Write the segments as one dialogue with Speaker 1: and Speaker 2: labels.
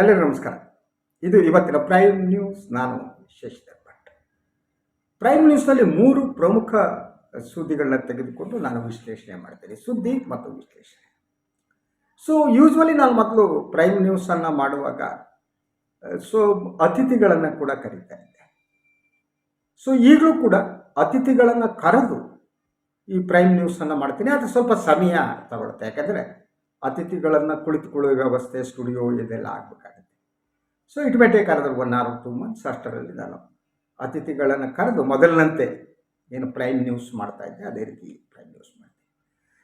Speaker 1: ಎಲ್ಲರಿಗೂ ನಮಸ್ಕಾರ. ಇದು ಇವತ್ತಿನ ಪ್ರೈಮ್ ನ್ಯೂಸ್ ನಾನು ಶಶಿಧರ್ ಭಟ್ ಪ್ರೈಮ್ ನ್ಯೂಸ್ನಲ್ಲಿ ಮೂರು ಪ್ರಮುಖ ಸುದ್ದಿಗಳನ್ನ ತೆಗೆದುಕೊಂಡು ನಾನು ವಿಶ್ಲೇಷಣೆ ಮಾಡ್ತೀನಿ. ಸುದ್ದಿ ಮತ್ತು ವಿಶ್ಲೇಷಣೆ. ಸೊ ಯೂಶ್ವಲಿ ನಾನು ಮೊದಲು ಪ್ರೈಮ್ ನ್ಯೂಸನ್ನು ಮಾಡುವಾಗ ಸೊ ಅತಿಥಿಗಳನ್ನು ಕೂಡ ಕರೀತಾ ಇದ್ದೆ. ಸೊ ಈಗಲೂ ಕೂಡ ಅತಿಥಿಗಳನ್ನು ಕರೆದು ಈ ಪ್ರೈಮ್ ನ್ಯೂಸನ್ನು ಮಾಡ್ತೀನಿ. ಅದು ಸ್ವಲ್ಪ ಸಮಯ ತಗೊಳುತ್ತೆ. ಯಾಕಂದರೆ ಅತಿಥಿಗಳನ್ನು ಕುಳಿತುಕೊಳ್ಳುವ ವ್ಯವಸ್ಥೆ ಸ್ಟುಡಿಯೋ ಇದೆಲ್ಲ ಆಗಬೇಕಾಗುತ್ತೆ. So it may take another one or two months ಅಷ್ಟರಲ್ಲಿ ನಾನು ಅತಿಥಿಗಳನ್ನು ಕರೆದು ಮೊದಲಿನಂತೆ ಏನು ಪ್ರೈಮ್ ನ್ಯೂಸ್ ಮಾಡ್ತಾ ಇದ್ದೆ. ಅದೇ ರೀತಿ ಪ್ರೈಮ್ ನ್ಯೂಸ್ ಮಾಡ್ತೀನಿ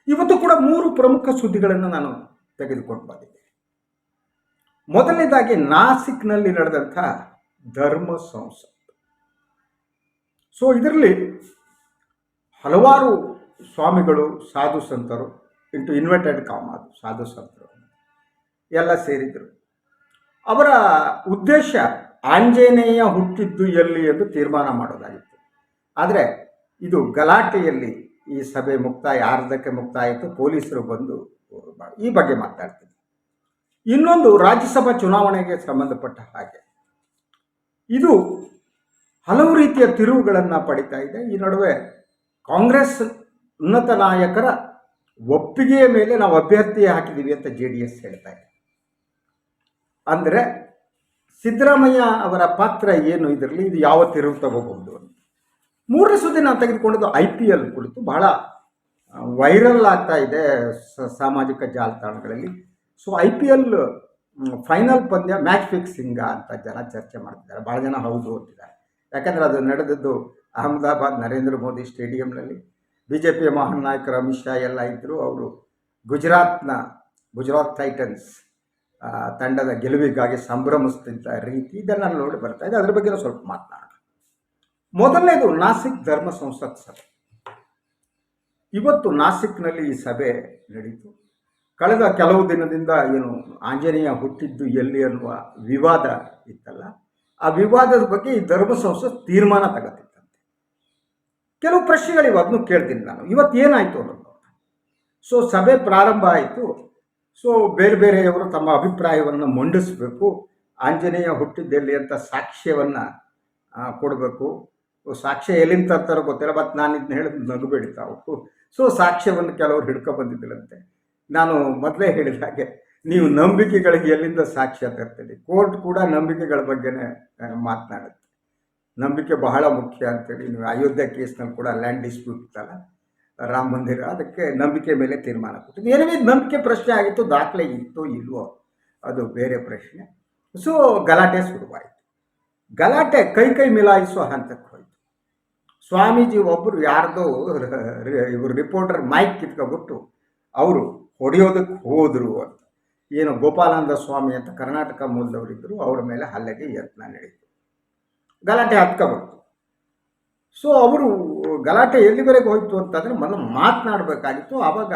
Speaker 1: ಇವತ್ತು ಕೂಡ ಮೂರು ಪ್ರಮುಖ ಸುದ್ದಿಗಳನ್ನು ನಾನು ತೆಗೆದುಕೊಂಡು ಬಂದಿದೆ. ಮೊದಲನೇದಾಗಿ ನಾಸಿಕ್ನಲ್ಲಿ ನಡೆದಂಥ ಧರ್ಮ ಸಂಸತ್. ಸೊ ಇದರಲ್ಲಿ ಹಲವಾರು ಸ್ವಾಮಿಗಳು, ಸಾಧು ಸಂತರು ಇಂಟು ಇನ್ವರ್ಟೆಡ್ ಕಾಮ ಅದು, ಸಾಧು ಸಂತರು, ಎಲ್ಲ ಸೇರಿದರು. ಅವರ ಉದ್ದೇಶ ಆಂಜನೇಯ ಹುಟ್ಟಿದ್ದು ಎಲ್ಲಿ ಎಂದು ತೀರ್ಮಾನ ಮಾಡೋದಾಗಿತ್ತು. ಆದರೆ ಇದು ಗಲಾಟೆಯಲ್ಲಿ ಈ ಸಭೆ ಮುಕ್ತಾಯ ಅರ್ಧಕ್ಕೆ ಮುಕ್ತಾಯಿತು ಪೊಲೀಸರು ಬಂದು ಈ ಬಗ್ಗೆ ಮಾತಾಡ್ತೀನಿ. ಇನ್ನೊಂದು ರಾಜ್ಯಸಭಾ ಚುನಾವಣೆಗೆ ಸಂಬಂಧಪಟ್ಟ ಹಾಗೆ. ಇದು ಹಲವು ರೀತಿಯ ತಿರುವುಗಳನ್ನು ಪಡಿತಾ ಇದೆ. ಈ ನಡುವೆ ಕಾಂಗ್ರೆಸ್ ಉನ್ನತ ನಾಯಕರ ಒಪ್ಪಿಗೆಯ ಮೇಲೆ ನಾವು ಅಭ್ಯರ್ಥಿ ಹಾಕಿದ್ದೀವಿ ಅಂತ ಜೆ ಡಿ ಎಸ್ ಹೇಳ್ತಾ ಇದೆ. ಅಂದರೆ ಸಿದ್ದರಾಮಯ್ಯ ಅವರ ಪಾತ್ರ ಏನು ಇದರಲ್ಲಿ, ಇದು ಯಾವ ತಿರುವು ತಗೋಬಹುದು ಮೂರನೇ ಸುದ್ದಿ ನಾನು ತೆಗೆದುಕೊಂಡಿದ್ದು ಐ ಪಿ ಎಲ್ ಕುರಿತು ಬಹಳ ವೈರಲ್ ಆಗ್ತಾ ಇದೆ ಸಾಮಾಜಿಕ ಜಾಲತಾಣಗಳಲ್ಲಿ. So I P L final ಪಂದ್ಯ ಮ್ಯಾಚ್ ಫಿಕ್ಸಿಂಗ ಅಂತ ಜನ ಚರ್ಚೆ ಮಾಡ್ತಿದ್ದಾರೆ. ಭಾಳ ಜನ ಹೌದು ಅಂತಿದ್ದಾರೆ. ಯಾಕಂದರೆ ಅದು ನಡೆದದ್ದು ಅಹಮದಾಬಾದ್ ನರೇಂದ್ರ ಮೋದಿ ಸ್ಟೇಡಿಯಂನಲ್ಲಿ. ಬಿ ಜೆ ಪಿಯ ಮಹಾನ್ ನಾಯಕರು ಅಮಿತ್ ಶಾ ಎಲ್ಲ ಇದ್ದರು ಅವರು ಗುಜರಾತ್ನ, ಗುಜರಾತ್ ಟೈಟನ್ಸ್ ತಂಡದ ಗೆಲುವಿಗಾಗಿ ಸಂಭ್ರಮಿಸ್ತಿದ್ದ ರೀತಿ ಇದನ್ನು ನೋಡಿ ಬರ್ತಾ ಇದೆ. ಅದ್ರ ಬಗ್ಗೆ ಸ್ವಲ್ಪ ಮಾತನಾಡೋಣ. ಮೊದಲನೇದು ನಾಸಿಕ್ ಧರ್ಮ ಸಂಸತ್ ಸಭೆ. ಇವತ್ತು ನಾಸಿಕ್ನಲ್ಲಿ ಈ ಸಭೆ ನಡೀತು. ಕಳೆದ ಕೆಲವು ದಿನದಿಂದ ಏನು ಆಂಜನೇಯ ಹುಟ್ಟಿದ್ದು ಎಲ್ಲಿ ಅನ್ನುವ ವಿವಾದ ಇತ್ತಲ್ಲ, ಆ ವಿವಾದದ ಬಗ್ಗೆ ಈ ಧರ್ಮ ಸಂಸ್ಥೆ ತೀರ್ಮಾನ ತಗತ್ತಿತ್ತಂತೆ. ಕೆಲವು ಪ್ರಶ್ನೆಗಳು ಅದನ್ನು ಕೇಳ್ತೀನಿ ನಾನು. ಇವತ್ತು ಏನಾಯಿತು ಅನ್ನೋದು ಸೊ ಸಭೆ ಪ್ರಾರಂಭ ಆಯಿತು. ಸೊ ಬೇರೆ ಬೇರೆಯವರು ತಮ್ಮ ಅಭಿಪ್ರಾಯವನ್ನು ಮಂಡಿಸಬೇಕು. ಆಂಜನೇಯ ಹುಟ್ಟಿದ್ದೆಲ್ಲಿ ಅಂತ ಸಾಕ್ಷ್ಯವನ್ನು ಕೊಡಬೇಕು. ಸಾಕ್ಷ್ಯ ಎಲ್ಲಿಂದ ತರ್ತಾರೋ ಗೊತ್ತಿಲ್ಲ ಬಟ್ ನಾನು ಇದನ್ನ ಹೇಳಿದ್ ನಗಬೇಡಿ ತಾವು. ಸೊ, ಸಾಕ್ಷ್ಯವನ್ನು ಕೆಲವರು ಹಿಡ್ಕೊ ಬಂದಿದ್ದಿಲ್ಲಂತೆ. ನಾನು ಮೊದಲೇ ಹೇಳಿದ ಹಾಗೆ, ನೀವು ನಂಬಿಕೆಗಳಿಗೆ ಎಲ್ಲಿಂದ ಸಾಕ್ಷ್ಯ ತರ್ತೀರಿ? ಕೋರ್ಟ್ ಕೂಡ ನಂಬಿಕೆಗಳ ಬಗ್ಗೆನೇ ಮಾತನಾಡುತ್ತೆ. ನಂಬಿಕೆ ಬಹಳ ಮುಖ್ಯ ಅಂತೇಳಿ, ನೀವು ಅಯೋಧ್ಯೆ ಕೇಸ್ನಲ್ಲಿ ಕೂಡ ಲ್ಯಾಂಡ್ ಡಿಸ್ಪ್ಯೂಟ್ ಇತ್ತಲ್ಲ, ರಾಮ ಮಂದಿರ, ಅದಕ್ಕೆ ನಂಬಿಕೆ ಮೇಲೆ ತೀರ್ಮಾನ ಕೊಟ್ಟಿದ್ದು. ಏನೇ ನಂಬಿಕೆ ಪ್ರಶ್ನೆ ಆಗಿತ್ತು, ದಾಖಲೆ ಇತ್ತು ಇಲ್ವೋ, ಅದು ಬೇರೆ ಪ್ರಶ್ನೆ. ಸೊ, ಗಲಾಟೆ ಶುರುವಾಯಿತು. ಗಲಾಟೆ ಕೈ ಕೈ ಮಿಲಾಯಿಸುವ ಹಂತಕ್ಕೆ ಹೋಯಿತು. ಸ್ವಾಮೀಜಿ ಒಬ್ಬರು ಯಾರ್ದೋ, ಇವರು ರಿಪೋರ್ಟರ್ ಮೈಕ್ ಕಿತ್ಕೊಬಿಟ್ಟು ಅವರು ಹೊಡೆಯೋದಕ್ಕೆ ಹೋದರು ಅಂತ. ಏನು ಗೋಪಾಲಾನಂದ ಸ್ವಾಮಿ ಅಂತ ಕರ್ನಾಟಕ ಮೂಲದವರಿದ್ದರು ಅವರ ಮೇಲೆ ಹಲ್ಲೆಗೆ ಯತ್ನ ನಡೀತು. ಗಲಾಟೆ ಹತ್ಕೊಬಿಡ್ತು ಸೊ ಅವರು ಗಲಾಟೆ ಎಲ್ಲಿವರೆಗೆ ಹೋಯಿತು ಅಂತಂದರೆ ಮೊದಲು ಮಾತನಾಡಬೇಕಾಗಿತ್ತು. ಆವಾಗ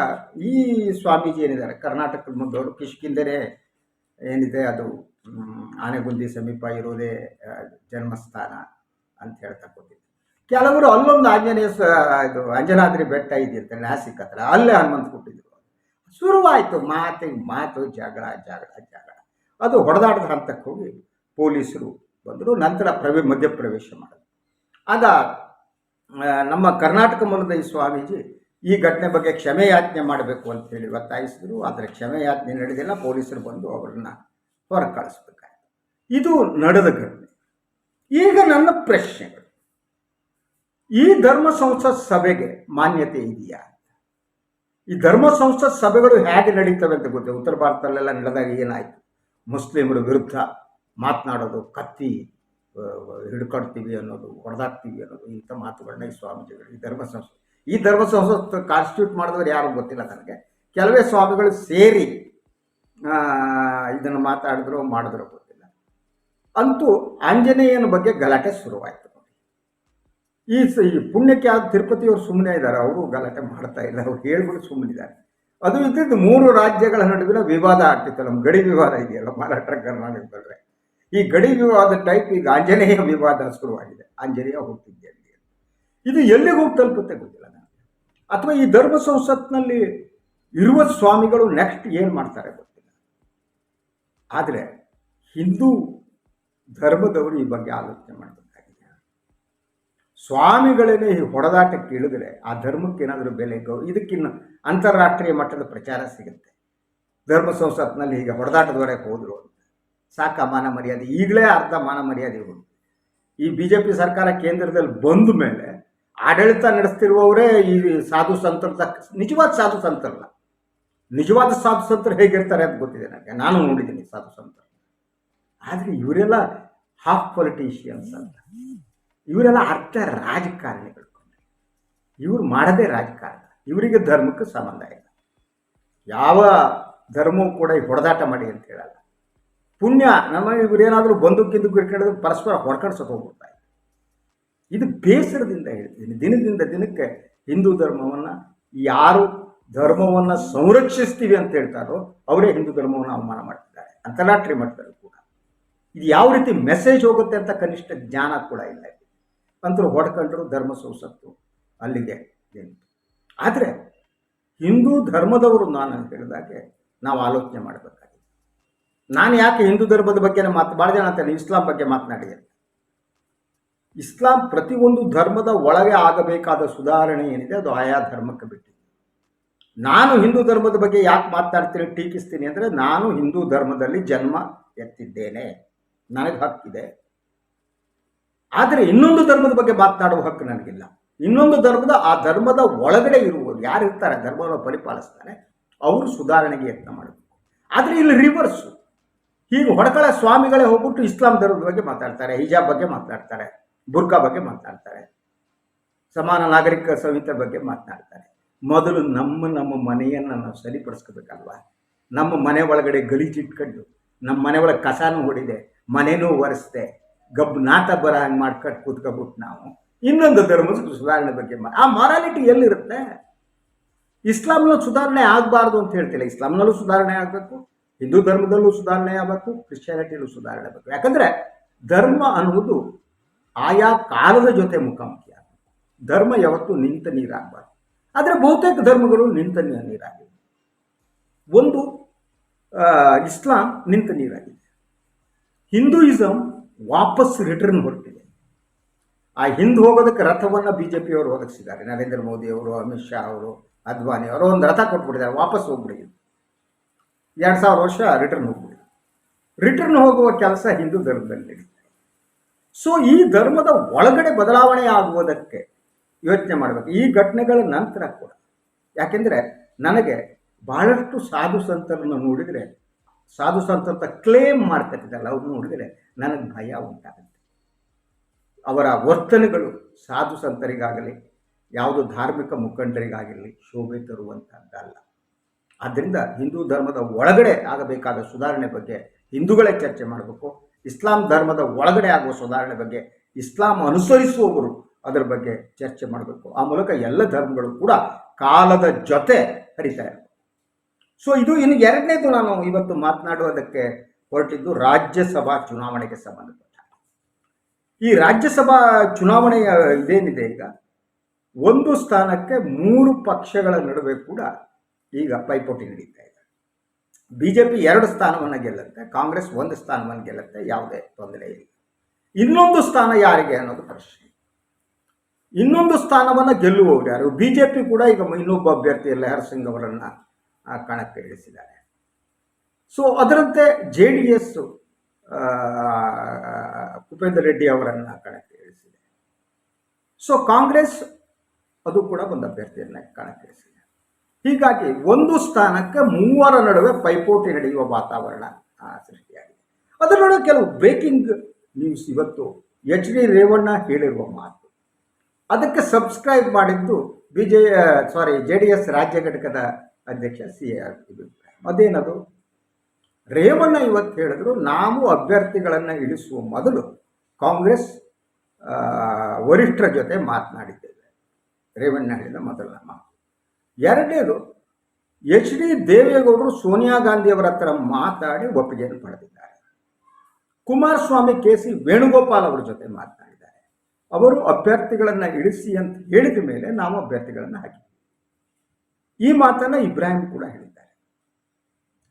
Speaker 1: ಈ ಸ್ವಾಮೀಜಿ ಏನಿದ್ದಾರೆ, ಕರ್ನಾಟಕದ ಮುಂದವರು ಕಿಷ್ಕಿಂದರೆ ಏನಿದೆ, ಅದು ಆನೆಗುಂದಿ ಸಮೀಪ ಇರೋದೇ ಜನ್ಮಸ್ಥಾನ ಅಂತ ಹೇಳ್ತಾ ಕೊಟ್ಟಿದ್ದು ಕೆಲವರು ಅಲ್ಲೊಂದು ಆಂಜನೇಯ ಇದು ಅಂಜನಾದ್ರಿ ಬೆಟ್ಟ ಇದೆಯಂತೆ ನಾಸಿಕ್ ಹತ್ರ. ಅಲ್ಲೇ ಹನುಮಂತ ಕೊಟ್ಟಿದ್ರು. ಶುರುವಾಯಿತು ಮಾತಿಗೆ ಮಾತು, ಜಗಳ ಜಗಳ ಜಗಳ. ಅದು ಹೊಡೆದಾಡಿದ ಹಂತಕ್ಕೆ ಹೋಗಿ ಪೊಲೀಸರು ಬಂದರು. ನಂತರ ಪ್ರವೇ, ಮಧ್ಯಪ್ರವೇಶ ಮಾಡಿದ್ರು. ಆಗ ನಮ್ಮ ಕರ್ನಾಟಕ ಮೂಲದ ಈ ಸ್ವಾಮೀಜಿ ಈ ಘಟನೆ ಬಗ್ಗೆ ಕ್ಷಮೆ ಯಾಚನೆ ಮಾಡಬೇಕು ಅಂತ ಹೇಳಿ ಒತ್ತಾಯಿಸಿದ್ರು. ಆದರೆ ಕ್ಷಮೆಯಾಜ್ಞೆ ನಡೆದಿಲ್ಲ. ಪೊಲೀಸರು ಬಂದು ಅವರನ್ನ ಹೊರ ಕಳಿಸ್ಬೇಕಾಯ್ತು ಇದು ನಡೆದ ಘಟನೆ. ಈಗ ನನ್ನ ಪ್ರಶ್ನೆಗಳು ಈ ಧರ್ಮ ಸಂಸತ್ ಸಭೆಗೆ ಮಾನ್ಯತೆ ಇದೆಯಾ? ಈ ಧರ್ಮ ಸಂಸತ್ ಸಭೆಗಳು ಹೇಗೆ ನಡೀತವೆ ಅಂತ ಗೊತ್ತೆ? ಉತ್ತರ ಭಾರತದಲ್ಲೆಲ್ಲ ನಡೆದಾಗ ಏನಾಯಿತು? ಮುಸ್ಲಿಮರ ವಿರುದ್ಧ ಮಾತನಾಡೋದು, ಕತ್ತಿ ಹಿಡ್ಕೊಡ್ತೀವಿ ಅನ್ನೋದು, ಹೊಡೆದಾಕ್ತೀವಿ ಅನ್ನೋದು, ಇಂಥ ಮಾತುಗಳನ್ನ ಈ ಸ್ವಾಮೀಜಿಗಳು, ಈ ಧರ್ಮ ಸಂಸ್ಥೆ ಈ ಧರ್ಮ ಸಂಸತ್ ಕಾನ್ಸ್ಟಿಟ್ಯೂಟ್ ಮಾಡಿದವರು ಯಾರು ಗೊತ್ತಿಲ್ಲ ನನಗೆ. ಕೆಲವೇ ಸ್ವಾಮಿಗಳು ಸೇರಿ ಇದನ್ನು ಮಾತಾಡಿದ್ರು, ಮಾಡಿದ್ರು ಗೊತ್ತಿಲ್ಲ. ಅಂತೂ ಆಂಜನೇಯನ ಬಗ್ಗೆ ಗಲಾಟೆ ಶುರುವಾಯಿತು. ಈ ಪುಣ್ಯಕ್ಕೆ ಆದ ತಿರುಪತಿಯವರು ಸುಮ್ಮನೆ ಇದ್ದಾರೆ, ಅವರು ಗಲಾಟೆ ಮಾಡ್ತಾ ಇಲ್ಲ, ಅವ್ರು ಹೇಳ್ಬಿಟ್ಟು ಸುಮ್ಮನಿದ್ದಾರೆ ಅದು ಇದ್ದಿದ್ದು ಮೂರು ರಾಜ್ಯಗಳ ನಡುವಿನ ವಿವಾದ ಆಗ್ತಿತ್ತು, ನಮ್ಮ ಗಡಿ ವಿವಾದ ಇದೆಯಲ್ಲ ಮಹಾರಾಷ್ಟ್ರ ಕರ್ನಾಟಕದಲ್ಲೇ ಈ ಗಡಿ ವಿವಾದ ಟೈಪ್ ಈಗ ಆಂಜನೇಯ ವಿವಾದ ಶುರುವಾಗಿದೆ, ಆಂಜನೇಯ ಹೋಗ್ತಿದ್ದೆ ಅಲ್ಲಿ. ಇದು ಎಲ್ಲಿಗೂ ತಲುಪುತ್ತೆ ಗೊತ್ತಿಲ್ಲ ನನಗೆ. ಅಥವಾ ಈ ಧರ್ಮ ಸಂಸತ್ನಲ್ಲಿ ಇರುವ ಸ್ವಾಮಿಗಳು ನೆಕ್ಸ್ಟ್ ಏನು ಮಾಡ್ತಾರೆ ಗೊತ್ತಿಲ್ಲ. ಆದರೆ ಹಿಂದೂ ಧರ್ಮದವರು ಈ ಬಗ್ಗೆ ಆಲೋಚನೆ ಮಾಡಬೇಕಾಗಿದೆ ಸ್ವಾಮಿಗಳೇನೆ ಈ ಹೊಡೆದಾಟಕ್ಕೆ ಇಳಿದ್ರೆ ಆ ಧರ್ಮಕ್ಕೆ ಏನಾದರೂ ಬೆಲೆ ಇದಕ್ಕಿನ್ನು ಅಂತಾರಾಷ್ಟ್ರೀಯ ಮಟ್ಟದ ಪ್ರಚಾರ ಸಿಗುತ್ತೆ. ಧರ್ಮ ಸಂಸತ್ನಲ್ಲಿ ಹೀಗೆ ಹೊಡೆದಾಟದವರೆಗೆ ಹೋದರು ಸಾಕ ಮಾನ ಮರ್ಯಾದೆ? ಈಗಲೇ ಅರ್ಧ ಮಾನ ಮರ್ಯಾದೆ ಹೋಗಿ ಈ ಬಿ ಜೆ ಪಿ ಸರ್ಕಾರ ಕೇಂದ್ರದಲ್ಲಿ ಬಂದ ಮೇಲೆ ಆಡಳಿತ ನಡೆಸ್ತಿರುವವರೇ ಈ ಸಾಧು ಸಂತರ ತಕ್ಕ ನಿಜವಾದ ಸಾಧು ಸಂತರಲ್ಲ. ನಿಜವಾದ ಸಾಧು ಸಂತರು ಹೇಗಿರ್ತಾರೆ ಅಂತ ಗೊತ್ತಿದೆ ನನಗೆ. ನಾನು ನೋಡಿದ್ದೀನಿ ಸಾಧು ಸಂತರು. ಆದರೆ ಇವರೆಲ್ಲ ಹಾಫ್ ಪೊಲಿಟಿಷಿಯನ್ಸ್ ಅಂತ. ಇವರೆಲ್ಲ ಅರ್ಥ ರಾಜಕಾರಣಿಗಳು. ಇವ್ರು ಮಾಡದೇ ರಾಜಕಾರಣ. ಇವರಿಗೆ ಧರ್ಮಕ್ಕೆ ಸಂಬಂಧ ಇಲ್ಲ. ಯಾವ ಧರ್ಮವೂ ಕೂಡ ಈ ಹೊಡೆದಾಟ ಮಾಡಿ ಅಂತ ಹೇಳಲ್ಲ. ಪುಣ್ಯ, ನಮ್ಮ ಇವರೇನಾದರೂ ಬಂದೂಕು ಗಿಂದೂಕು ಇಟ್ಕೊಂಡಿದ್ರೆ ಪರಸ್ಪರ ಹೊಡ್ಕೊಂಡು ಸತ್ತೋಗ್ಬಿಡ್ತಾರೆ ಇದು ಬೇಸರದಿಂದ ಹೇಳ್ತೀನಿ. ದಿನದಿಂದ ದಿನಕ್ಕೆ ಹಿಂದೂ ಧರ್ಮವನ್ನು ಯಾರು ಧರ್ಮವನ್ನು ಸಂರಕ್ಷಿಸ್ತೀವಿ ಅಂತ ಹೇಳ್ತಾರೋ ಅವರೇ ಹಿಂದೂ ಧರ್ಮವನ್ನು ಅವಮಾನ ಮಾಡ್ತಿದ್ದಾರೆ. ಅಂತಾರಾಷ್ಟ್ರೀಯ ಮಟ್ಟದಲ್ಲಿ ಕೂಡ. ಇದು ಯಾವ ರೀತಿ ಮೆಸೇಜ್ ಹೋಗುತ್ತೆ ಅಂತ ಕನಿಷ್ಠ ಜ್ಞಾನ ಕೂಡ ಇಲ್ಲ. ಅಂತರೂ ಹೊಡ್ಕೊಂಡ್ರು ಧರ್ಮ ಸಂಸತ್ತು. ಅಲ್ಲಿಗೆ ನಿಂತು ಆದರೆ ಹಿಂದೂ ಧರ್ಮದವರು ನಾನು ಹೇಳಿದಾಗೆ ನಾವು ಆಲೋಚನೆ ಮಾಡಬೇಕಾಗಿದೆ. ನಾನು ಯಾಕೆ ಹಿಂದೂ ಧರ್ಮದ ಬಗ್ಗೆ ಮಾತು ಜನ ಹೇಳಿ ಇಸ್ಲಾಂ ಬಗ್ಗೆ ಮಾತನಾಡಿದೆ ಇಸ್ಲಾಂ ಪ್ರತಿಯೊಂದು ಧರ್ಮದ ಒಳಗೆ ಆಗಬೇಕಾದ ಸುಧಾರಣೆ ಏನಿದೆ, ಅದು ಆಯಾ ಧರ್ಮಕ್ಕೆ ಬಿಟ್ಟಿದೆ. ನಾನು ಹಿಂದೂ ಧರ್ಮದ ಬಗ್ಗೆ ಯಾಕೆ ಮಾತನಾಡ್ತೀನಿ, ಟೀಕಿಸ್ತೀನಿ ಅಂದರೆ ನಾನು ಹಿಂದೂ ಧರ್ಮದಲ್ಲಿ ಜನ್ಮ ಎತ್ತಿದ್ದೇನೆ. ನನಗೆ ಹಕ್ಕಿದೆ. ಆದರೆ ಇನ್ನೊಂದು ಧರ್ಮದ ಬಗ್ಗೆ ಮಾತನಾಡುವ ಹಕ್ಕು ನನಗಿಲ್ಲ. ಇನ್ನೊಂದು ಧರ್ಮದ, ಆ ಧರ್ಮದ ಒಳಗಡೆ ಇರುವವರು ಯಾರು ಇರ್ತಾರೆ ಧರ್ಮವನ್ನು ಪರಿಪಾಲಿಸ್ತಾರೆ, ಅವರು ಸುಧಾರಣೆಗೆ ಯತ್ನ ಮಾಡಬೇಕು. ಆದರೆ ಇಲ್ಲಿ ರಿವರ್ಸು ಹೀಗೆ ಹೊಡಕಳ ಸ್ವಾಮಿಗಳೇ ಹೋಗ್ಬಿಟ್ಟು ಇಸ್ಲಾಂ ಧರ್ಮದ ಬಗ್ಗೆ ಮಾತಾಡ್ತಾರೆ, ಹಿಜಾಬ್ ಬಗ್ಗೆ ಮಾತಾಡ್ತಾರೆ ಬುರ್ಕಾ ಬಗ್ಗೆ ಮಾತಾಡ್ತಾರೆ, ಸಮಾನ ನಾಗರಿಕ ಸಂಹಿತೆ ಬಗ್ಗೆ ಮಾತನಾಡ್ತಾರೆ ಮೊದಲು ನಮ್ಮ ನಮ್ಮ ಮನೆಯನ್ನು ನಾವು ಸರಿಪಡಿಸ್ಕೋಬೇಕಲ್ವಾ? ನಮ್ಮ ಮನೆ ಒಳಗಡೆ ಗಲೀಜಿಟ್ಕೊಂಡು ನಮ್ಮ ಮನೆ ಒಳಗೆ ಕಸಾನು ಹೊಡಿದೆ, ಮನೆನೂ ಒರೆಸ್ದೆ ಗಬ್ ನಾಟ ಬರ ಹಂಗೆ ಮಾಡ್ಕೊಂಡು ಕೂತ್ಕೊಬಿಟ್ಟು ನಾವು. ಇನ್ನೊಂದು ಧರ್ಮದ ಸುಧಾರಣೆ ಬಗ್ಗೆ ಆ ಮಾರಾಲಿಟಿ ಎಲ್ಲಿರುತ್ತೆ? ಇಸ್ಲಾಂನಲ್ಲಿ ಸುಧಾರಣೆ ಆಗಬಾರ್ದು ಅಂತ ಹೇಳ್ತಿಲ್ಲ. ಇಸ್ಲಾಂನಲ್ಲೂ ಸುಧಾರಣೆ ಆಗಬೇಕು, ಹಿಂದೂ ಧರ್ಮದಲ್ಲೂ ಸುಧಾರಣೆ ಆಗಬೇಕು ಕ್ರಿಶ್ಚಿಯಾನಿಟಿಯಲ್ಲೂ ಸುಧಾರಣೆ ಆಗಬೇಕು. ಯಾಕಂದರೆ ಧರ್ಮ ಅನ್ನುವುದು ಆಯಾ ಕಾಲದ ಜೊತೆ ಮುಖಾಮುಖಿ ಆಗಬೇಕು ಧರ್ಮ ಯಾವತ್ತೂ ನಿಂತ ನೀರಾಗಬಾರ್ದು. ಆದರೆ ಬಹುತೇಕ ಧರ್ಮಗಳು ನಿಂತ ನೀರಾಗಿವೆ. ಒಂದು ಇಸ್ಲಾಂ ನಿಂತ ನೀರಾಗಿದೆ. ಹಿಂದೂಯಿಸಮ್ ವಾಪಸ್ ರಿಟರ್ನ್ ಹೊರಟಿದೆ. ಆ ಹಿಂದೆ ಹೋಗೋದಕ್ಕೆ ರಥವನ್ನು ಬಿ ಜೆ ಪಿಯವರು ಒದಗಿಸಿದ್ದಾರೆ. ನರೇಂದ್ರ ಮೋದಿ ಅವರು, ಅಮಿತ್ ಶಾ ಅವರು, ಅದ್ವಾನಿ ಅವರು ಒಂದು ರಥ ಕೊಟ್ಬಿಟ್ಟಿದ್ದಾರೆ. ವಾಪಸ್ ಹೋಗ್ಬಿಟ್ಟಿದೆ ಎರಡು ಸಾವಿರ ವರ್ಷ ರಿಟರ್ನ್ ಹೋಗ್ಬಿಡಿ. ರಿಟರ್ನ್ ಹೋಗುವ ಕೆಲಸ ಹಿಂದೂ ಧರ್ಮದಲ್ಲಿ. ಸೊ ಈ ಧರ್ಮದ ಒಳಗಡೆ ಬದಲಾವಣೆ ಆಗುವುದಕ್ಕೆ ಯೋಚನೆ ಮಾಡಬೇಕು. ಈ ಘಟನೆಗಳ ನಂತರ ಕೂಡ. ಯಾಕೆಂದರೆ ನನಗೆ ಬಹಳಷ್ಟು ಸಾಧು ಸಂತರನ್ನು ನೋಡಿದರೆ ಸಾಧು ಸಂತ ಅಂತ ಕ್ಲೇಮ್ ಮಾಡ್ತಿದ್ದಲ್ಲ ಅವ್ರು ನೋಡಿದರೆ ನನಗೆ ಭಯ ಉಂಟಾಗುತ್ತೆ. ಅವರ ವರ್ತನೆಗಳು ಸಾಧು ಸಂತರಿಗಾಗಲಿ, ಯಾವುದು ಧಾರ್ಮಿಕ ಮುಖಂಡರಿಗಾಗಿರಲಿ ಶೋಭೆ ತರುವಂಥದ್ದಲ್ಲ ಆದ್ದರಿಂದ ಹಿಂದೂ ಧರ್ಮದ ಒಳಗಡೆ ಆಗಬೇಕಾದ ಸುಧಾರಣೆ ಬಗ್ಗೆ ಹಿಂದೂಗಳೇ ಚರ್ಚೆ ಮಾಡಬೇಕು. ಇಸ್ಲಾಂ ಧರ್ಮದ ಒಳಗಡೆ ಆಗುವ ಸುಧಾರಣೆ ಬಗ್ಗೆ ಇಸ್ಲಾಂ ಅನುಸರಿಸುವವರು ಅದರ ಬಗ್ಗೆ ಚರ್ಚೆ ಮಾಡಬೇಕು. ಆ ಮೂಲಕ ಎಲ್ಲ ಧರ್ಮಗಳು ಕೂಡ ಕಾಲದ ಜೊತೆ ಹರಿತಾ ಸೊ ಇದು ಇನ್ನು ಎರಡನೇದು ನಾನು ಇವತ್ತು ಮಾತನಾಡುವುದಕ್ಕೆ ಹೊರಟಿದ್ದು ರಾಜ್ಯಸಭಾ ಚುನಾವಣೆಗೆ ಸಂಬಂಧಪಟ್ಟ. ಈ ರಾಜ್ಯಸಭಾ ಚುನಾವಣೆಯ ಇದೇನಿದೆ ಈಗ? ಒಂದು ಸ್ಥಾನಕ್ಕೆ ಮೂರು ಪಕ್ಷಗಳ ನಡುವೆ ಕೂಡ ಈಗ ಪೈಪೋಟಿ ನಡೀತಾ ಇದೆ. ಬಿ ಜೆ ಪಿ ಎರಡು ಸ್ಥಾನವನ್ನು ಗೆಲ್ಲುತ್ತೆ, ಕಾಂಗ್ರೆಸ್ ಒಂದು ಸ್ಥಾನವನ್ನು ಗೆಲ್ಲುತ್ತೆ, ಯಾವುದೇ ತೊಂದರೆ ಇಲ್ಲ. ಇನ್ನೊಂದು ಸ್ಥಾನ ಯಾರಿಗೆ ಅನ್ನೋದು ಪ್ರಶ್ನೆ. ಇನ್ನೊಂದು ಸ್ಥಾನವನ್ನು ಗೆಲ್ಲುವವರು ಯಾರು? ಬಿ ಜೆ ಪಿ ಕೂಡ ಈಗ ಇನ್ನೊಬ್ಬ ಅಭ್ಯರ್ಥಿ ಲಹರ್ ಸಿಂಗ್ ಅವರನ್ನು ಕಣಕ್ಕೆ ಇಳಿಸಿದ್ದಾರೆ. ಸೊ ಅದರಂತೆ J D S Bhupendra Reddy ಅವರನ್ನು ಕಣಕ್ಕೆ ಇಳಿಸಿದೆ. ಸೊ ಕಾಂಗ್ರೆಸ್ ಅದು ಕೂಡ ಒಂದು ಅಭ್ಯರ್ಥಿಯನ್ನ ಕಣಕ್ಕೆ ಇಳಿಸಿದೆ. ಹೀಗಾಗಿ ಒಂದು ಸ್ಥಾನಕ್ಕೆ ಮೂವರ ನಡುವೆ ಪೈಪೋಟಿ ನಡೆಯುವ ವಾತಾವರಣ ಸೃಷ್ಟಿಯಾಗಿದೆ. ಅದರ ನಡುವೆ ಕೆಲವು ಬ್ರೇಕಿಂಗ್ ನ್ಯೂಸ್ ಇವತ್ತು ಎಚ್ ಡಿ ರೇವಣ್ಣ ಹೇಳಿರುವ ಮಾತು. ಅದಕ್ಕೆ ಸಬ್ಸ್ಕ್ರೈಬ್ ಮಾಡಿದ್ದು B J sorry J D S ರಾಜ್ಯ ಘಟಕದ ಅಧ್ಯಕ್ಷ ಸಿ ಆರ್ ಅದೇನದು? ರೇವಣ್ಣ ಇವತ್ತು ಹೇಳಿದ್ರು, ನಾವು ಅಭ್ಯರ್ಥಿಗಳನ್ನು ಇಳಿಸುವ ಮೊದಲು ಕಾಂಗ್ರೆಸ್ ವರಿಷ್ಠರ ಜೊತೆ ಮಾತನಾಡಿದ್ದೇವೆ. ರೇವಣ್ಣ ಹೇಳಿದ ಮೊದಲ ಮಾತು. ಎರಡನೇದು, ಎಚ್ ಡಿ ದೇವೇಗೌಡರು ಸೋನಿಯಾ ಗಾಂಧಿಯವರ ಹತ್ರ ಮಾತಾಡಿ ಒಪ್ಪಿಗೆಯನ್ನು ಪಡೆದಿದ್ದಾರೆ. ಕುಮಾರಸ್ವಾಮಿ, ಕೆ ಸಿ ವೇಣುಗೋಪಾಲ್ ಅವರ ಜೊತೆ ಮಾತನಾಡಿದ್ದಾರೆ. ಅವರು ಅಭ್ಯರ್ಥಿಗಳನ್ನು ಇಳಿಸಿ ಅಂತ ಹೇಳಿದ ಮೇಲೆ ನಾವು ಅಭ್ಯರ್ಥಿಗಳನ್ನು ಹಾಕಿದ್ವಿ. ಈ ಮಾತನ್ನು ಇಬ್ರಾಹಿಂ ಕೂಡ ಹೇಳಿದ್ದಾರೆ.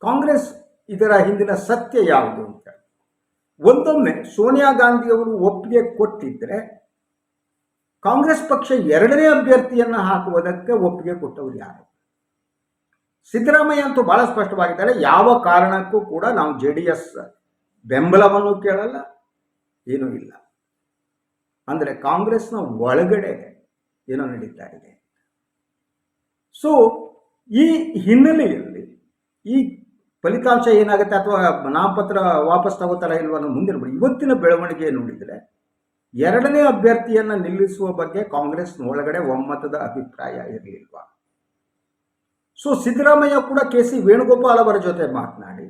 Speaker 1: ಕಾಂಗ್ರೆಸ್ ಇದರ ಹಿಂದಿನ ಸತ್ಯ ಯಾವುದು ಅಂತ ಒಂದೊಮ್ಮೆ ಸೋನಿಯಾ ಗಾಂಧಿಯವರು ಒಪ್ಪಿಗೆ ಕೊಟ್ಟಿದ್ದರೆ ಕಾಂಗ್ರೆಸ್ ಪಕ್ಷ ಎರಡನೇ ಅಭ್ಯರ್ಥಿಯನ್ನು ಹಾಕುವುದಕ್ಕೆ ಒಪ್ಪಿಗೆ ಕೊಟ್ಟವರು ಯಾರು? ಸಿದ್ದರಾಮಯ್ಯ ಅಂತೂ ಬಹಳ ಸ್ಪಷ್ಟವಾಗಿದ್ದಾರೆ. ಯಾವ ಕಾರಣಕ್ಕೂ ಕೂಡ ನಾವು ಜೆ ಡಿ ಎಸ್ ಬೆಂಬಲವನ್ನು ಕೇಳಲ್ಲ, ಏನೂ ಇಲ್ಲ. ಅಂದರೆ ಕಾಂಗ್ರೆಸ್ನ ಒಳಗಡೆ ಏನೋ ನಡೀತಾ ಇದೆ. ಸೊ ಈ ಹಿನ್ನೆಲೆಯಲ್ಲಿ ಈ ಫಲಿತಾಂಶ ಏನಾಗುತ್ತೆ ಅಥವಾ ನಾಮಪತ್ರ ವಾಪಸ್ ತಗೋತಾರ ಇಲ್ವ ಮುಂದಿನ ಇವತ್ತಿನ ಬೆಳವಣಿಗೆ ನೋಡಿದರೆ ಎರಡನೇ ಅಭ್ಯರ್ಥಿಯನ್ನು ನಿಲ್ಲಿಸುವ ಬಗ್ಗೆ ಕಾಂಗ್ರೆಸ್ ಒಳಗಡೆ ಒಮ್ಮತದ ಅಭಿಪ್ರಾಯ ಇರಲಿಲ್ವ? ಸೊ ಸಿದ್ದರಾಮಯ್ಯ ಕೂಡ ಕೆ ಸಿ ವೇಣುಗೋಪಾಲ್ ಅವರ ಜೊತೆ ಮಾತನಾಡಿ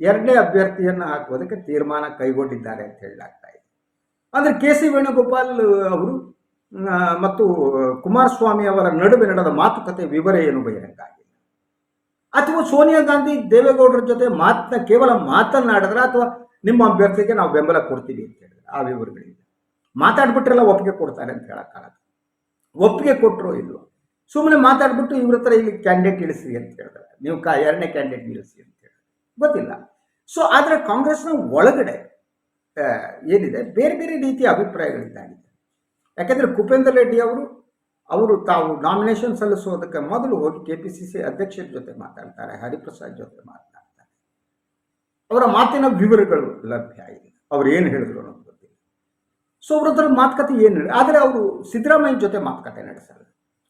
Speaker 1: ಎರಡನೇ ಅಭ್ಯರ್ಥಿಯನ್ನು ಹಾಕುವುದಕ್ಕೆ ತೀರ್ಮಾನ ಕೈಗೊಂಡಿದ್ದಾರೆ ಅಂತ ಹೇಳಲಾಗ್ತಾ ಇದೆ. ಆದರೆ ಕೆ ಸಿ ವೇಣುಗೋಪಾಲ್ ಅವರು ಮತ್ತು ಕುಮಾರಸ್ವಾಮಿ ಅವರ ನಡುವೆ ನಡೆದ ಮಾತುಕತೆ ವಿವರ ಏನು ಬಹಿರಂಗ ಆಗಿಲ್ಲ ಅಥವಾ ಸೋನಿಯಾ ಗಾಂಧಿ ದೇವೇಗೌಡರ ಜೊತೆ ಮಾತನ್ನ ಕೇವಲ ಮಾತನಾಡಿದ್ರೆ ಅಥವಾ ನಿಮ್ಮ ಅಭ್ಯರ್ಥಿಗೆ ನಾವು ಬೆಂಬಲ ಕೊಡ್ತೀವಿ ಅಂತ ಹೇಳಿದ್ರೆ ಆ ವಿವರಗಳಿಂದ. ಮಾತಾಡ್ಬಿಟ್ರೆಲ್ಲ ಒಪ್ಪಿಗೆ ಕೊಡ್ತಾರೆ ಅಂತ ಹೇಳೋಕ್ಕಾಗಲ್ಲ ಒಪ್ಪಿಗೆ ಕೊಟ್ಟರು ಇಲ್ವೋ? ಸುಮ್ಮನೆ ಮಾತಾಡ್ಬಿಟ್ಟು ಇವ್ರ ಹತ್ರ ಇಲ್ಲಿ ಕ್ಯಾಂಡಿಡೇಟ್ ಇಳಿಸಿ ಅಂತ ಹೇಳಿದ್ರೆ. ನೀವು ಕಾ, ಎರಡನೇ ಕ್ಯಾಂಡಿಡೇಟ್ ಇಳಿಸಿ ಅಂತ ಹೇಳಿದ್ರೆ. ಗೊತ್ತಿಲ್ಲ. ಸೊ ಆದರೆ ಕಾಂಗ್ರೆಸ್ನ ಒಳಗಡೆ ಏನಿದೆ? ಬೇರೆ ಬೇರೆ ರೀತಿಯ ಅಭಿಪ್ರಾಯಗಳಿದ್ದಾಗಿದೆ. ಯಾಕೆಂದರೆ ಕುಪೇಂದರ್ ರೆಡ್ಡಿ ಅವರು ಅವರು ತಾವು ನಾಮಿನೇಷನ್ ಸಲ್ಲಿಸೋದಕ್ಕೆ ಮೊದಲು ಹೋಗಿ ಕೆ ಪಿ ಸಿ ಸಿ ಅಧ್ಯಕ್ಷರ ಜೊತೆ ಮಾತಾಡ್ತಾರೆ, ಹರಿಪ್ರಸಾದ್ ಜೊತೆ ಮಾತನಾಡ್ತಾರೆ ಅವರ ಮಾತಿನ ವಿವರಗಳು ಲಭ್ಯ ಆಗಿದೆ. ಅವ್ರು ಏನು ಹೇಳಿದ್ರು ಅನ್ನೋದು ಗೊತ್ತಿಲ್ಲ. ಸೊ ಅವ್ರ ಮಾತುಕತೆ ಏನು ಆದರೆ ಅವರು ಸಿದ್ದರಾಮಯ್ಯ ಜೊತೆ ಮಾತುಕತೆ ನಡೆಸಲ್ಲ.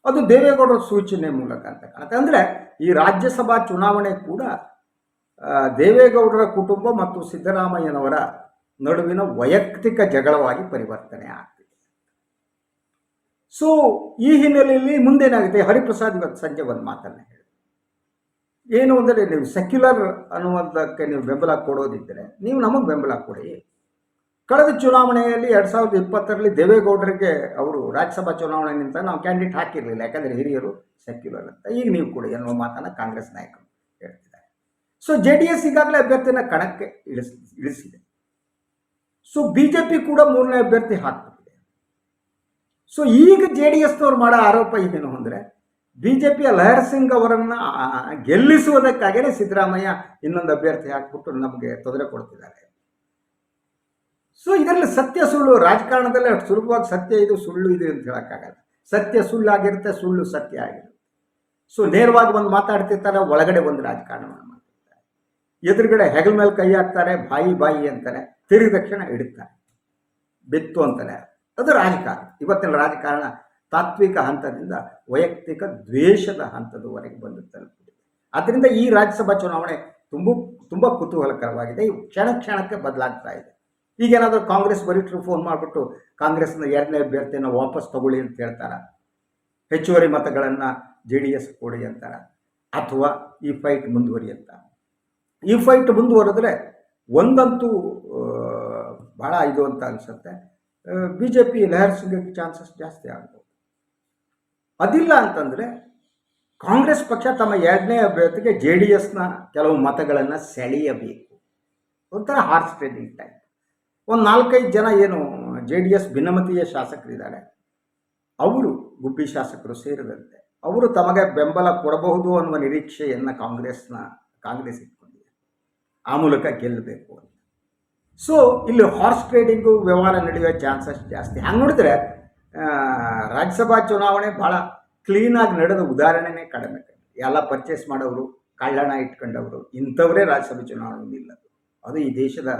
Speaker 1: ಅದು ದೇವೇಗೌಡರ ಸೂಚನೆ ಮೂಲಕ ಅಂತ ಕಾಣುತ್ತೆ. ಅಂದರೆ ಈ ರಾಜ್ಯಸಭಾ ಚುನಾವಣೆ ಕೂಡ ದೇವೇಗೌಡರ ಕುಟುಂಬ ಮತ್ತು ಸಿದ್ದರಾಮಯ್ಯನವರ ನಡುವಿನ ವೈಯಕ್ತಿಕ ಜಗಳವಾಗಿ ಪರಿವರ್ತನೆ ಆಗ್ತಿದೆ ಸೊ ಈ ಹಿನ್ನೆಲೆಯಲ್ಲಿ ಮುಂದೇನಾಗುತ್ತೆ? ಹರಿಪ್ರಸಾದ್ ಇವತ್ತು ಸಂಜೆ ಒಂದು ಮಾತನ್ನು ಹೇಳಿ. ಏನು ಅಂದರೆ ನೀವು ಸೆಕ್ಯುಲರ್ ಅನ್ನುವಂಥಕ್ಕೆ ನೀವು ಬೆಂಬಲ ಕೊಡೋದಿದ್ದರೆ ನೀವು ನಮಗೆ ಬೆಂಬಲ ಕೊಡಿ. ಕಳೆದ ಚುನಾವಣೆಯಲ್ಲಿ ಎರಡು ಸಾವಿರದ ಇಪ್ಪತ್ತರಲ್ಲಿ ದೇವೇಗೌಡರಿಗೆ ಅವರು ರಾಜ್ಯಸಭಾ ಚುನಾವಣೆ ನಿಂತ ನಾವು ಕ್ಯಾಂಡಿಡೇಟ್ ಹಾಕಿರಲಿಲ್ಲ. ಯಾಕಂದರೆ ಹಿರಿಯರು ಸೆಕ್ಯುಲರ್ ಅಂತ. ಈಗ ನೀವು ಕೊಡಿ ಎನ್ನುವ ಮಾತನ್ನು ಕಾಂಗ್ರೆಸ್ ನಾಯಕರು ಹೇಳ್ತಿದ್ದಾರೆ. ಸೊ ಜೆ ಡಿ ಎಸ್ ಈಗಾಗಲೇ ಅಭ್ಯರ್ಥಿನ ಕಣಕ್ಕೆ ಇಳಿಸ್, ಇಳಿಸಿದೆ. ಸೊ ಬಿ ಜೆ ಪಿ ಕೂಡ ಮೂರನೇ ಅಭ್ಯರ್ಥಿ ಹಾಕ್ಬಿಟ್ಟಿದೆ ಸೊ ಈಗ ಜೆ ಡಿ ಎಸ್ನವ್ರು ಮಾಡೋ ಆರೋಪ ಇದೇನು ಅಂದರೆ ಬಿ ಜೆ ಪಿಯ ಲಹರ್ ಸಿಂಗ್ ಅವರನ್ನು ಗೆಲ್ಲಿಸುವುದಕ್ಕಾಗೇ ಸಿದ್ದರಾಮಯ್ಯ ಇನ್ನೊಂದು ಅಭ್ಯರ್ಥಿ ಹಾಕ್ಬಿಟ್ಟು ನಮಗೆ ತೊಂದರೆ ಕೊಡ್ತಿದ್ದಾರೆ. ಸೊ ಇದರಲ್ಲಿ ಸತ್ಯ ಸುಳ್ಳು, ರಾಜಕಾರಣದಲ್ಲಿ ಅಷ್ಟು ಸುಲಭವಾಗಿ ಸತ್ಯ ಇದು, ಸುಳ್ಳು ಇದು ಅಂತ ಹೇಳೋಕ್ಕಾಗಲ್ಲ. ಸತ್ಯ ಸುಳ್ಳಾಗಿರುತ್ತೆ ಸುಳ್ಳು ಸತ್ಯ ಆಗಿರುತ್ತೆ. ಸೊ ನೇರವಾಗಿ ಒಂದು ಮಾತಾಡ್ತಿರ್ತಾರೆ, ಒಳಗಡೆ ಒಂದು ರಾಜಕಾರಣವನ್ನು ಮಾಡ್ತಿರ್ತಾರೆ. ಎದುರುಗಡೆ ಹೆಗಲ ಮೇಲೆ ಕೈ ಹಾಕ್ತಾರೆ, ಬಾಯಿ ಬಾಯಿ ಅಂತಾರೆ, ತಿರುಗಿ ತಕ್ಷಣ ಬಿತ್ತು ಅಂತಾರೆ. ಅದು ರಾಜಕಾರಣ. ಇವತ್ತಿನ ರಾಜಕಾರಣ ತಾತ್ವಿಕ ಹಂತದಿಂದ ವೈಯಕ್ತಿಕ ದ್ವೇಷದ ಹಂತದವರೆಗೆ ಬಂದು ತಲುಪಿದೆ. ಆದ್ದರಿಂದ ಈ ರಾಜ್ಯಸಭಾ ಚುನಾವಣೆ ತುಂಬ ತುಂಬ ಕುತೂಹಲಕರವಾಗಿದೆ. ಕ್ಷಣ ಕ್ಷಣಕ್ಕೆ ಬದಲಾಗ್ತಾ ಇದೆ. ಈಗೇನಾದರೂ ಕಾಂಗ್ರೆಸ್ ವರಿಷ್ಠರು ಫೋನ್ ಮಾಡಿಬಿಟ್ಟು ಕಾಂಗ್ರೆಸ್ನ ಎರಡನೇ ಅಭ್ಯರ್ಥಿಯನ್ನು ವಾಪಸ್ ತಗೊಳ್ಳಿ ಅಂತ ಹೇಳ್ತಾರ. ಹೆಚ್ಚುವರಿ ಮತಗಳನ್ನು ಜೆ ಡಿ ಎಸ್ ಕೊಡಿ ಅಂತಾರ. ಅಥವಾ ಈ ಫೈಟ್ ಮುಂದುವರಿಯುತ್ತ ಈ ಫೈಟ್ ಮುಂದುವರೆದ್ರೆ ಒಂದಂತೂ ಬಹಳ ಇದು ಅಂತ ಅನಿಸುತ್ತೆ. ಬಿ ಜೆ ಪಿ ಲಹರ್ ಸಿಗೋಕ್ಕೆ ಚಾನ್ಸಸ್ ಜಾಸ್ತಿ ಆಗ್ಬೋದು. ಅದಿಲ್ಲ ಅಂತಂದರೆ ಕಾಂಗ್ರೆಸ್ ಪಕ್ಷ ತಮ್ಮ ಎರಡನೇ ಅಭ್ಯರ್ಥಿಗೆ ಜೆ ಡಿ ಎಸ್ನ ಕೆಲವು ಮತಗಳನ್ನು ಸೆಳೆಯಬೇಕು. ಒಂಥರ ಹಾರ್ಸ್ ಟ್ರೇಡಿಂಗ್ ಟೈಪ್ ಒಂದು ನಾಲ್ಕೈದು ಜನ ಏನು ಜೆ ಡಿ ಎಸ್ ಭಿನ್ನಮತೀಯ ಶಾಸಕರಿದ್ದಾರೆ. ಅವರು ಗುಬ್ಬಿ ಶಾಸಕರು ಸೇರಿದಂತೆ ಅವರು ತಮಗೆ ಬೆಂಬಲ ಕೊಡಬಹುದು ಅನ್ನುವ ನಿರೀಕ್ಷೆಯನ್ನು ಕಾಂಗ್ರೆಸ್ನ ಕಾಂಗ್ರೆಸ್ ಇಟ್ಕೊಂಡಿದೆ. ಆ ಮೂಲಕ ಗೆಲ್ಲಬೇಕು ಅಂತ. ಸೊ ಇಲ್ಲಿ ಹಾರ್ಸ್ ಟ್ರೇಡಿಂಗು ವ್ಯವಹಾರ ನಡೆಯುವ ಚಾನ್ಸಸ್ ಜಾಸ್ತಿ. ಹಂಗೆ ನೋಡಿದ್ರೆ ರಾಜ್ಯಸಭಾ ಚುನಾವಣೆ ಭಾಳ ಕ್ಲೀನಾಗಿ ನಡೆದ ಉದಾಹರಣೆನೇ ಕಡಿಮೆ. ಎಲ್ಲ ಪರ್ಚೇಸ್ ಮಾಡೋರು ಕಳ್ಳಣ ಇಟ್ಕೊಂಡವರು, ಇಂಥವರೇ ರಾಜ್ಯಸಭೆ ಚುನಾವಣೆ ನಿಲ್ಲದು. ಅದು ಈ ದೇಶದ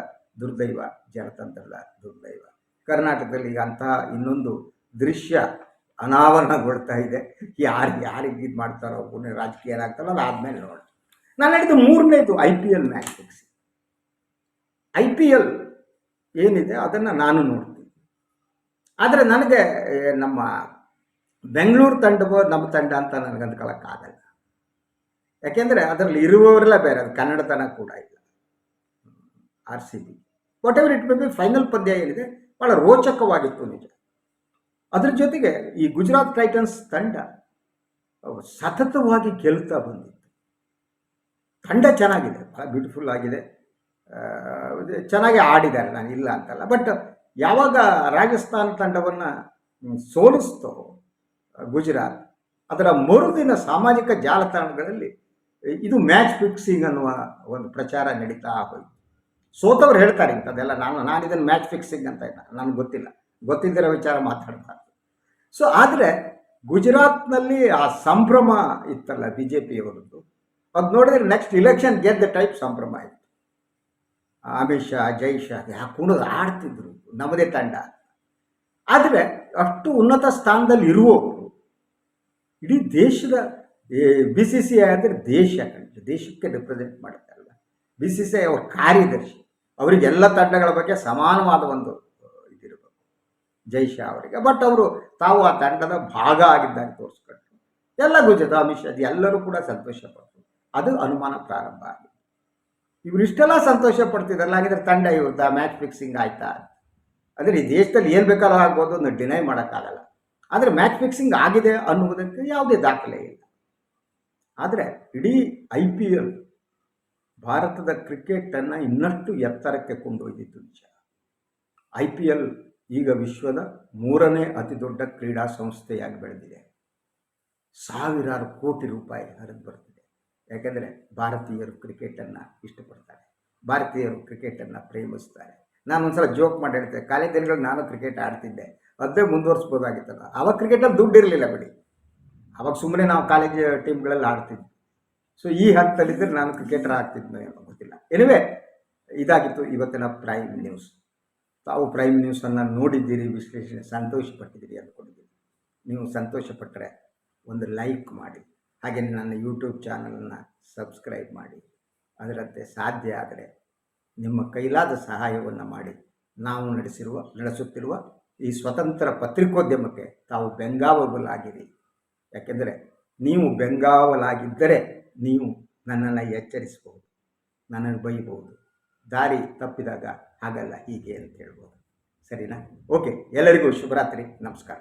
Speaker 1: ದುರ್ದೈವ, ಜನತಂತ್ರದ ದುರ್ದೈವ. ಕರ್ನಾಟಕದಲ್ಲಿ ಈಗ ಅಂತಹ ಇನ್ನೊಂದು ದೃಶ್ಯ ಅನಾವರಣಗೊಳ್ತಾ ಇದೆ. ಯಾರು, ಯಾರಿಗೆ ಇದು ಮಾಡ್ತಾರೋ ಪುಣ್ಯ ರಾಜಕೀಯ ಏನಾಗ್ತಾರೋ ಅದು ಆದಮೇಲೆ ನೋಡಿ ನಾನು ಹೇಳಿದ್ದು ಮೂರನೇದು I P L match I P L ಏನಿದೆ ಅದನ್ನು ನಾನು ನೋಡ್ತೀನಿ. ಆದರೆ ನನಗೆ ನಮ್ಮ ಬೆಂಗಳೂರು ತಂಡವೋ ನಮ್ಮ ತಂಡ ಅಂತ ನನಗೆ ಅಂದ್ಕೊಳ್ಳೋಕ್ಕಾಗಲ್ಲ. ಯಾಕೆಂದರೆ ಅದರಲ್ಲಿ ಇರುವವರೆಲ್ಲ ಬೇರೆ, ಅದು ಕನ್ನಡತನ ಕೂಡ ಇಲ್ಲ. R C B. Whatever it may be final ಪಂದ್ಯ ಏನಿದೆ ಭಾಳ ರೋಚಕವಾಗಿತ್ತು ನಿಜ. ಅದ್ರ ಜೊತೆಗೆ ಈ ಗುಜರಾತ್ ಟೈಟನ್ಸ್ ತಂಡ ಸತತವಾಗಿ ಗೆಲ್ತಾ ಬಂದಿತ್ತು. ತಂಡ ಚೆನ್ನಾಗಿದೆ ಭಾಳ ಬ್ಯೂಟಿಫುಲ್ ಆಗಿದೆ. ಚೆನ್ನಾಗಿ ಆಡಿದ್ದಾರೆ, ನಾನು ಇಲ್ಲ ಅಂತಲ್ಲ. ಬಟ್ ಯಾವಾಗ ರಾಜಸ್ಥಾನ ತಂಡವನ್ನು ಸೋಲಿಸ್ತೋ ಗುಜರಾತ್, ಅದರ ಮರುದಿನ ಸಾಮಾಜಿಕ ಜಾಲತಾಣಗಳಲ್ಲಿ ಇದು ಮ್ಯಾಚ್ ಫಿಕ್ಸಿಂಗ್ ಅನ್ನುವ ಒಂದು ಪ್ರಚಾರ ನಡೀತಾ ಹೋಯಿತು. ಸೋತವ್ರು ಹೇಳ್ತಾರೆ ಇಂಥದ್ದೆಲ್ಲ, ನಾನು ನಾನು ಇದನ್ನು ಮ್ಯಾಚ್ ಫಿಕ್ಸಿಂಗ್ ಅಂತ ಇಲ್ಲ, ನನಗೆ ಗೊತ್ತಿಲ್ಲ. ಗೊತ್ತಿದ್ದಿರೋ ವಿಚಾರ ಮಾತಾಡ್ತಾರೆ. ಸೊ ಆದರೆ ಗುಜರಾತ್ನಲ್ಲಿ ಆ ಸಂಭ್ರಮ ಇತ್ತಲ್ಲ ಬಿ ಜೆ ಪಿಯವರದ್ದು ಅದು ನೋಡಿದ್ರೆ ನೆಕ್ಸ್ಟ್ ಇಲೆಕ್ಷನ್ ಗೆದ್ದ ಟೈಪ್ ಸಂಭ್ರಮ ಇತ್ತು ಅಮಿತ್ ಜೈ ಶಾ ಯಾಕೆ ಕುಣಿದು ಆಡ್ತಿದ್ರು ನಮ್ಮದೇ ತಂಡ. ಆದರೆ ಅಷ್ಟು ಉನ್ನತ ಸ್ಥಾನದಲ್ಲಿ ಇರುವವರು ಇಡೀ ದೇಶದ ಬಿ ಸಿ ಸಿ ಐ ಅಂದರೆ ದೇಶ. ದೇಶಕ್ಕೆ ರಿಪ್ರೆಸೆಂಟ್ ಮಾಡ್ತಾರಲ್ಲ. ಬಿ ಸಿ ಸಿ ಐ ಅವ್ರ ಕಾರ್ಯದರ್ಶಿ, ಅವರಿಗೆಲ್ಲ ತಂಡಗಳ ಬಗ್ಗೆ ಸಮಾನವಾದ ಒಂದು ಇದಿರಬೇಕು. ಜೈ ಶಾ ಅವರಿಗೆ. ಬಟ್ ಅವರು ತಾವು ಆ ತಂಡದ ಭಾಗ ಆಗಿದ್ದಾಗ ತೋರಿಸ್ಕೊಂಡ್ರು ಎಲ್ಲ ಗುಜರಾತ್ ಅಮಿತ್ ಶಾ ಎಲ್ಲರೂ ಕೂಡ ಸಂತೋಷಪಟ್ಟರು ಅದು ಅನುಮಾನ ಪ್ರಾರಂಭ ಇವರಿಷ್ಟೆಲ್ಲ ಸಂತೋಷ ಪಡ್ತಿದ್ರಲ್ಲ, ಹಾಗಿದ್ರೆ ತಂಡ ಇವ್ರದ್ದ ಮ್ಯಾಚ್ ಫಿಕ್ಸಿಂಗ್ ಆಯ್ತಾ? ಅಂದರೆ ಈ ದೇಶದಲ್ಲಿ ಏನು ಬೇಕಾದ್ರೂ ಆಗ್ಬೋದು ಅನ್ನೋ ಡಿನೈ ಮಾಡೋಕ್ಕಾಗಲ್ಲ. ಆದರೆ ಮ್ಯಾಚ್ ಫಿಕ್ಸಿಂಗ್ ಆಗಿದೆ ಅನ್ನುವುದಕ್ಕೆ ಯಾವುದೇ ದಾಖಲೆ ಇಲ್ಲ. ಆದರೆ ಇಡೀ ಐ ಪಿ ಎಲ್ ಭಾರತದ ಕ್ರಿಕೆಟನ್ನು ಇನ್ನಷ್ಟು ಎತ್ತರಕ್ಕೆ ಕೊಂಡೊಯ್ದಿತ್ತು ನಿಜ. ಐ ಪಿ ಎಲ್ ಈಗ ವಿಶ್ವದ ಮೂರನೇ ಅತಿ ದೊಡ್ಡ ಕ್ರೀಡಾ ಸಂಸ್ಥೆಯಾಗಿ ಬೆಳೆದಿದೆ. ಸಾವಿರಾರು ಕೋಟಿ ರೂಪಾಯಿ ಹರಿದು ಬರ್ತಿದೆ. ಯಾಕೆಂದರೆ ಭಾರತೀಯರು ಕ್ರಿಕೆಟನ್ನು ಇಷ್ಟಪಡ್ತಾರೆ. ಭಾರತೀಯರು ಕ್ರಿಕೆಟನ್ನು ಪ್ರೇಮಿಸ್ತಾರೆ. ನಾನು ಒಂದು ಸಲ ಜೋಕ್ ಮಾಡಿ ಹೇಳ್ತೇನೆ ಕಾಲೇಜ್ ದಿನಗಳು ನಾನು ಕ್ರಿಕೆಟ್ ಆಡ್ತಿದ್ದೆ. ಅದೇ ಮುಂದುವರಿಸ್ಬೋದಾಗಿತ್ತಲ್ಲ. ಆವಾಗ ಕ್ರಿಕೆಟಲ್ಲಿ ದುಡ್ಡು ಇರಲಿಲ್ಲ ಬಿಡಿ. ಅವಾಗ ಸುಮ್ಮನೆ ನಾವು ಕಾಲೇಜ್ ಟೀಮ್ಗಳಲ್ಲಿ ಆಡ್ತಿದ್ವಿ. ಸೊ ಈ ಹಂತದಲ್ಲಿದ್ದರೆ ನಾನು ಕ್ರಿಕೆಟರ್ ಆಗ್ತಿದ್ನೋ ಏನೋ ಗೊತ್ತಿಲ್ಲ. ಎನಿವೆ ಇದಾಗಿತ್ತು ಇವತ್ತಿನ ಪ್ರೈಮ್ ನ್ಯೂಸ್ ತಾವು ಪ್ರೈಮ್ ನ್ಯೂಸನ್ನು ನೋಡಿದ್ದೀರಿ, ವಿಶ್ಲೇಷಣೆ, ಸಂತೋಷಪಟ್ಟಿದ್ದೀರಿ ಅಂದ್ಕೊಂಡಿದ್ದೀರಿ. ನೀವು ಸಂತೋಷಪಟ್ಟರೆ ಒಂದು ಲೈಕ್ ಮಾಡಿ. ಹಾಗೆ ನನ್ನ ಯೂಟ್ಯೂಬ್ ಚಾನಲನ್ನು ಸಬ್ಸ್ಕ್ರೈಬ್ ಮಾಡಿ. ಅದರಂತೆ ಸಾಧ್ಯ ಆದರೆ ನಿಮ್ಮ ಕೈಲಾದ ಸಹಾಯವನ್ನು ಮಾಡಿ. ನಾವು ನಡೆಸಿರುವ, ನಡೆಸುತ್ತಿರುವ ಈ ಸ್ವತಂತ್ರ ಪತ್ರಿಕೋದ್ಯಮಕ್ಕೆ ತಾವು ಬೆಂಗಾವಲಾಗಿರಿ. ಯಾಕೆಂದರೆ ನೀವು ಬೆಂಗಾವಲಾಗಿದ್ದರೆ ನೀವು ನನ್ನನ್ನು ಎಚ್ಚರಿಸಬಹುದು, ನನ್ನನ್ನು ಬೈಬಹುದು. ದಾರಿ ತಪ್ಪಿದಾಗ ಹಾಗಲ್ಲ ಹೀಗೆ ಅಂತ ಹೇಳ್ಬೋದು. ಸರಿನಾ? ಓಕೆ ಎಲ್ಲರಿಗೂ ಶುಭರಾತ್ರಿ, ನಮಸ್ಕಾರ.